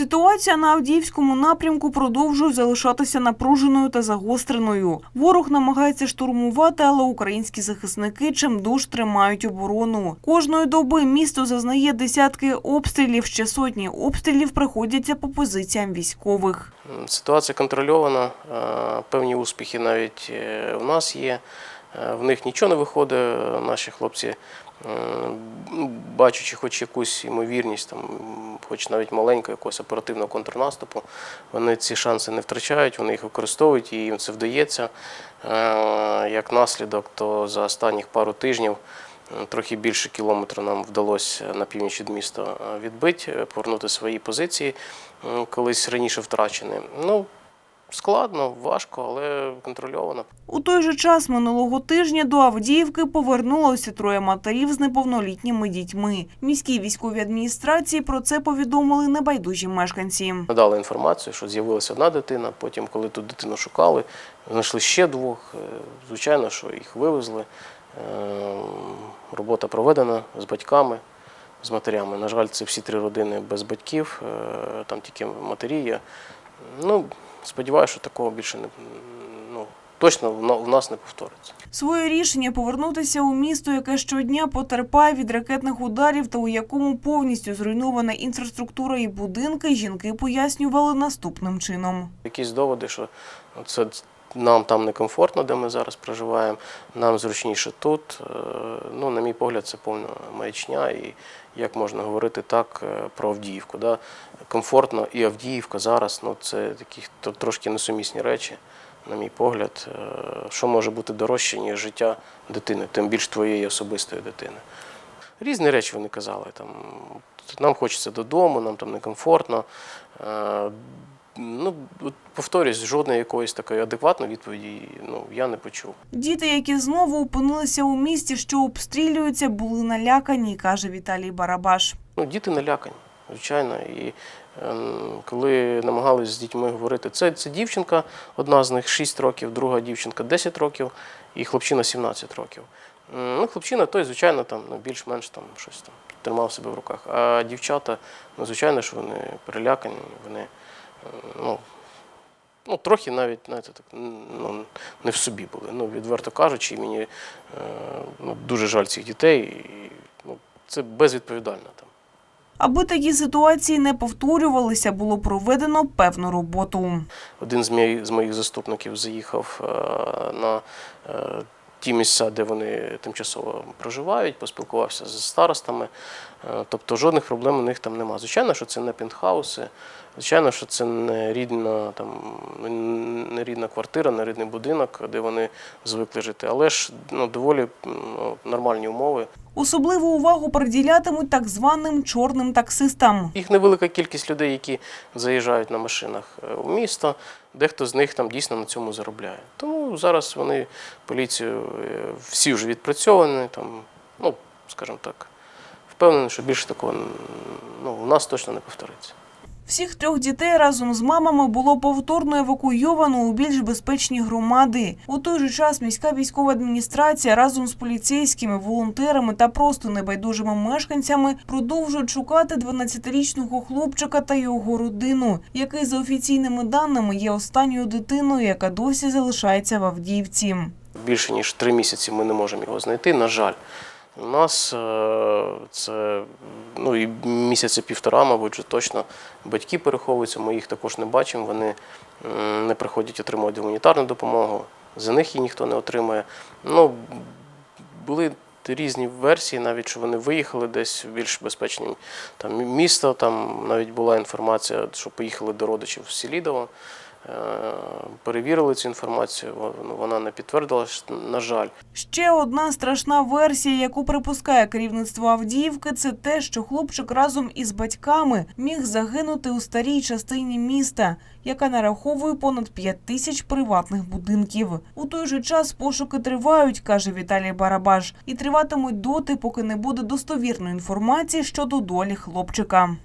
Ситуація на Авдіївському напрямку продовжує залишатися напруженою та загостреною. Ворог намагається штурмувати, але українські захисники чимдуж тримають оборону. Кожної доби місто зазнає десятки обстрілів. Ще сотні обстрілів приходяться по позиціям військових. Ситуація контрольована, е, певні успіхи навіть е, у нас є. Е, В них нічого не виходить. Наші хлопці, е, бачачи хоч якусь ймовірність, там, хоч навіть маленького якогось оперативного контрнаступу, вони ці шанси не втрачають, вони їх використовують і їм це вдається. Е, Як наслідок, то за останніх пару тижнів трохи більше кілометра нам вдалося на північ від міста е, відбити, е, повернути свої позиції, колись раніше втрачені. Ну, складно, важко, але контрольовано. У той же час минулого тижня до Авдіївки повернулося троє матерів з неповнолітніми дітьми. Міській військовій адміністрації про це повідомили небайдужі мешканці. Надали інформацію, що з'явилася одна дитина. Потім, коли ту дитину шукали, знайшли ще двох. Е, Звичайно, що їх вивезли. Е, Робота проведена з батьками, з матерями. На жаль, це всі три родини без батьків, е, там тільки матері є. Ну, сподіваюся, що такого більше не ну, точно в нас не повториться. Своє рішення повернутися у місто, яке щодня потерпає від ракетних ударів та у якому повністю зруйнована інфраструктура і будинки, жінки пояснювали наступним чином. Якісь доводи, що це нам там некомфортно, де ми зараз проживаємо, нам зручніше тут. Е, Ну, на мій погляд, це повна маячня. І як можна говорити так е, про Авдіївку? Да? Комфортно і Авдіївка зараз ну, це такі трошки несумісні речі, на мій погляд. Е, Що може бути дорожче, ніж життя дитини, тим більш твоєї особистої дитини. Різні речі вони казали. Там, нам хочеться додому, нам там некомфортно. Е, Ну, повторюсь, жодної якоїсь такої адекватної відповіді ну, я не почув. Діти, які знову опинилися у місті, що обстрілюються, були налякані, каже Віталій Барабаш. Ну, діти налякані, звичайно. І ем, коли намагались з дітьми говорити, це, це дівчинка, одна з них 6 років, друга дівчинка 10 років і хлопчина 17 років. Ну, хлопчина той, звичайно, там ну, більш-менш там щось там тримав себе в руках. А дівчата, ну, звичайно, що вони перелякані, вони е, ну, трохи навіть знаєте, так, ну, не в собі були. Ну, відверто кажучи, мені е, ну, дуже жаль цих дітей. І, ну, це безвідповідально там. Аби такі ситуації не повторювалися, було проведено певну роботу. Один з моїх, з моїх заступників заїхав е, на е, ті місця, де вони тимчасово проживають, поспілкувався з старостами. Е, Тобто жодних проблем у них там немає. Звичайно, що це не пентхауси, звичайно, що це не рідна, там, не рідна квартира, не рідний будинок, де вони звикли жити, але ж ну, доволі ну, нормальні умови. Особливу увагу приділятимуть так званим чорним таксистам. Їх невелика кількість людей, які заїжджають на машинах е, у місто. Дехто з них там дійсно на цьому заробляє. Тому зараз вони поліцію е, всі вже відпрацьовані. Там, ну, скажімо так, впевнений, що більше такого ну, у нас точно не повториться. Всіх трьох дітей разом з мамами було повторно евакуйовано у більш безпечні громади. У той же час міська військова адміністрація разом з поліцейськими, волонтерами та просто небайдужими мешканцями продовжують шукати 12-річного хлопчика та його родину, який за офіційними даними є останньою дитиною, яка досі залишається в Авдіївці. Більше ніж три місяці ми не можемо його знайти, на жаль. У нас е, це ну, і місяці півтора, мабуть, вже точно батьки переховуються, ми їх також не бачимо. Вони не приходять отримувати гуманітарну допомогу, за них її ніхто не отримує. Ну, були різні версії, навіть що вони виїхали десь в більш безпечні там, міста. Там навіть була інформація, що поїхали до родичів в Селідово. Перевірили цю інформацію, вона не підтвердилась, на жаль. Ще одна страшна версія, яку припускає керівництво Авдіївки, це те, що хлопчик разом із батьками міг загинути у старій частині міста, яка нараховує понад 5 тисяч приватних будинків. У той же час пошуки тривають, каже Віталій Барабаш, і триватимуть доти, поки не буде достовірної інформації щодо долі хлопчика.